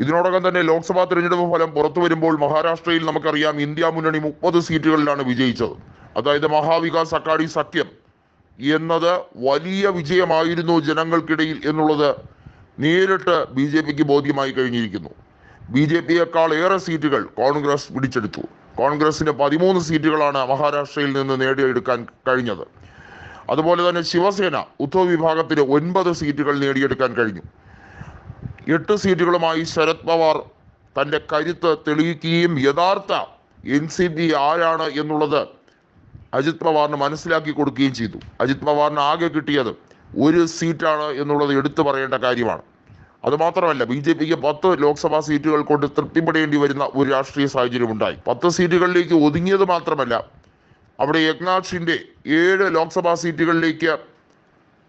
ഇതിനോടകം തന്നെ ലോക്സഭാ തെരഞ്ഞെടുപ്പ് ഫലം പുറത്തു വരുമ്പോൾ മഹാരാഷ്ട്രയിൽ നമുക്കറിയാം ഇന്ത്യ മുന്നണി മുപ്പത് സീറ്റുകളിലാണ് വിജയിച്ചത്. അതായത് മഹാവികാസ് അക്കാഡി സഖ്യം എന്നത് വലിയ വിജയമായിരുന്നു ജനങ്ങൾക്കിടയിൽ എന്നുള്ളത് നേരിട്ട് ബി ജെ പിക്ക് ബോധ്യമായി കഴിഞ്ഞിരിക്കുന്നു. ബി ജെ പിയേക്കാൾ ഏറെ സീറ്റുകൾ കോൺഗ്രസ് പിടിച്ചെടുത്തു. കോൺഗ്രസിന് പതിമൂന്ന് സീറ്റുകളാണ് മഹാരാഷ്ട്രയിൽ നിന്ന് നേടിയെടുക്കാൻ കഴിഞ്ഞത്. അതുപോലെ തന്നെ ശിവസേന ഉദ്ധവ് വിഭാഗത്തിന് ഒൻപത് സീറ്റുകൾ നേടിയെടുക്കാൻ കഴിഞ്ഞു. എട്ട് സീറ്റുകളുമായി ശരത് പവാർ തന്റെ കരുത്ത് തെളിയിക്കുകയും യഥാർത്ഥ എൻ സി പി ആരാണ് എന്നുള്ളത് അജിത് പവാറിന് മനസ്സിലാക്കി കൊടുക്കുകയും ചെയ്തു. അജിത് പവാറിന് ആകെ കിട്ടിയത് ഒരു സീറ്റാണ് എന്നുള്ളത് എടുത്തു പറയേണ്ട കാര്യമാണ്. അതുമാത്രമല്ല ബി ജെ പിക്ക് പത്ത് ലോക്സഭാ സീറ്റുകൾ കൊണ്ട് തൃപ്തിപ്പെടേണ്ടി വരുന്ന ഒരു രാഷ്ട്രീയ സാഹചര്യം ഉണ്ടായി. പത്ത് സീറ്റുകളിലേക്ക് ഒതുങ്ങിയത് മാത്രമല്ല അവിടെ യജ്ഞാഥ് ഷിൻഡെ ഏഴ് ലോക്സഭാ സീറ്റുകളിലേക്ക്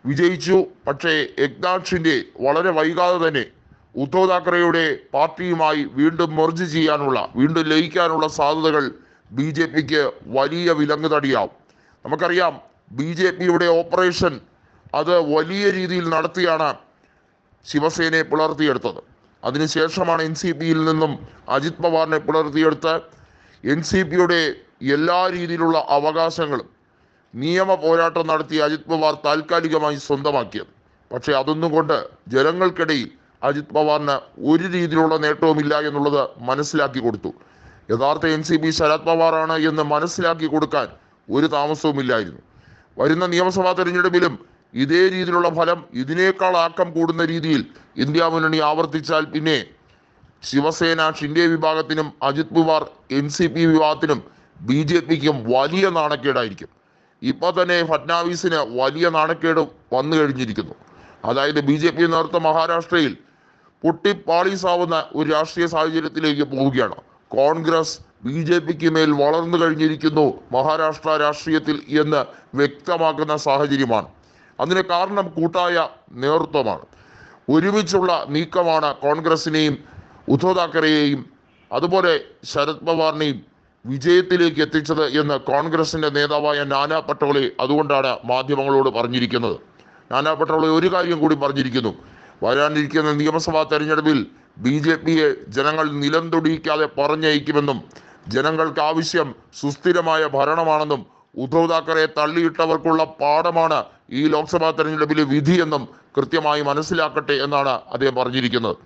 വിജയിച്ചു. പക്ഷേ യജ്ഞാഥ് ഷിൻഡെ വളരെ വൈകാതെ തന്നെ ഉദ്ധവ് താക്കറെയുടെ പാർട്ടിയുമായി വീണ്ടും മെർജ് ചെയ്യാനുള്ള വീണ്ടും ലയിക്കാനുള്ള സാധ്യതകൾ ബി ജെ പിക്ക് വലിയ വിലങ്ങ് തടിയാവും നമുക്കറിയാം ബി ജെ പിയുടെ ഓപ്പറേഷൻ അത് വലിയ രീതിയിൽ നടത്തിയാണ് ശിവസേനയെ പുലർത്തിയെടുത്തത്. അതിനുശേഷമാണ് എൻ സി പിയിൽ നിന്നും അജിത് പവാറിനെ പുലർത്തിയെടുത്ത് എൻ സി പിയുടെ എല്ലാ രീതിയിലുള്ള അവകാശങ്ങളും നിയമ പോരാട്ടം നടത്തി അജിത് പവാർ താൽക്കാലികമായി സ്വന്തമാക്കിയത്. പക്ഷേ അതൊന്നും കൊണ്ട് ജനങ്ങൾക്കിടയിൽ അജിത് പവാറിന് ഒരു രീതിയിലുള്ള നേട്ടവുമില്ല എന്നുള്ളത് മനസ്സിലാക്കി കൊടുത്തു. യഥാർത്ഥ എൻ സി പി ശരത് പവാറാണ് എന്ന് മനസ്സിലാക്കി കൊടുക്കാൻ ഒരു താമസവുമില്ലായിരുന്നു. വരുന്ന നിയമസഭാ തെരഞ്ഞെടുപ്പിലും ഇതേ രീതിയിലുള്ള ഫലം ഇതിനേക്കാൾ ആക്കം കൂടുന്ന രീതിയിൽ ഇന്ത്യ മുന്നണി ആവർത്തിച്ചാൽ പിന്നെ ശിവസേന ഷിൻഡെ വിഭാഗത്തിനും Ajit Pawar N C P വിഭാഗത്തിനും ബി ജെ പിക്കും വലിയ നാണക്കേടായിരിക്കും. ഇപ്പൊ തന്നെ ഫഡ്നാവിസിന് വലിയ നാണക്കേട് വന്നു കഴിഞ്ഞിരിക്കുന്നു. അതായത് ബി ജെ പി നേതൃത്വ മഹാരാഷ്ട്രയിൽ പൊട്ടിപ്പാളീസാവുന്ന ഒരു രാഷ്ട്രീയ സാഹചര്യത്തിലേക്ക് പോവുകയാണ്. കോൺഗ്രസ് ബി ജെ പിക്ക് മേൽ വളർന്നു കഴിഞ്ഞിരിക്കുന്നു മഹാരാഷ്ട്ര രാഷ്ട്രീയത്തിൽ എന്ന് വ്യക്തമാക്കുന്ന സാഹചര്യമാണ്. അതിന് കാരണം കൂട്ടായ നേതൃത്വമാണ്. ഒരുമിച്ചുള്ള നീക്കമാണ് കോൺഗ്രസിനെയും ഉദ്ധവ് താക്കറെയെയും അതുപോലെ ശരത് പവാറിനെയും വിജയത്തിലേക്ക് എത്തിച്ചത് എന്ന് കോൺഗ്രസിന്റെ നേതാവായ നാനാ പട്ടോളി അതുകൊണ്ടാണ് മാധ്യമങ്ങളോട് പറഞ്ഞിരിക്കുന്നത്. നാനാ പട്ടോളി ഒരു കാര്യം കൂടി പറഞ്ഞിരിക്കുന്നു. വരാനിരിക്കുന്ന നിയമസഭാ തെരഞ്ഞെടുപ്പിൽ ബി ജെ പിയെ ജനങ്ങൾ നിലം തൊടിയിക്കാതെ പറഞ്ഞയക്കുമെന്നും ജനങ്ങൾക്ക് ആവശ്യം സുസ്ഥിരമായ ഭരണമാണെന്നും ഉദ്ധവ് താക്കറെ തള്ളിയിട്ടവർക്കുള്ള പാഠമാണ് ഈ ലോക്സഭാ തെരഞ്ഞെടുപ്പിലെ വിധിയെന്നും കൃത്യമായി മനസ്സിലാക്കട്ടെ എന്നാണ് അദ്ദേഹം പറഞ്ഞിരിക്കുന്നത്.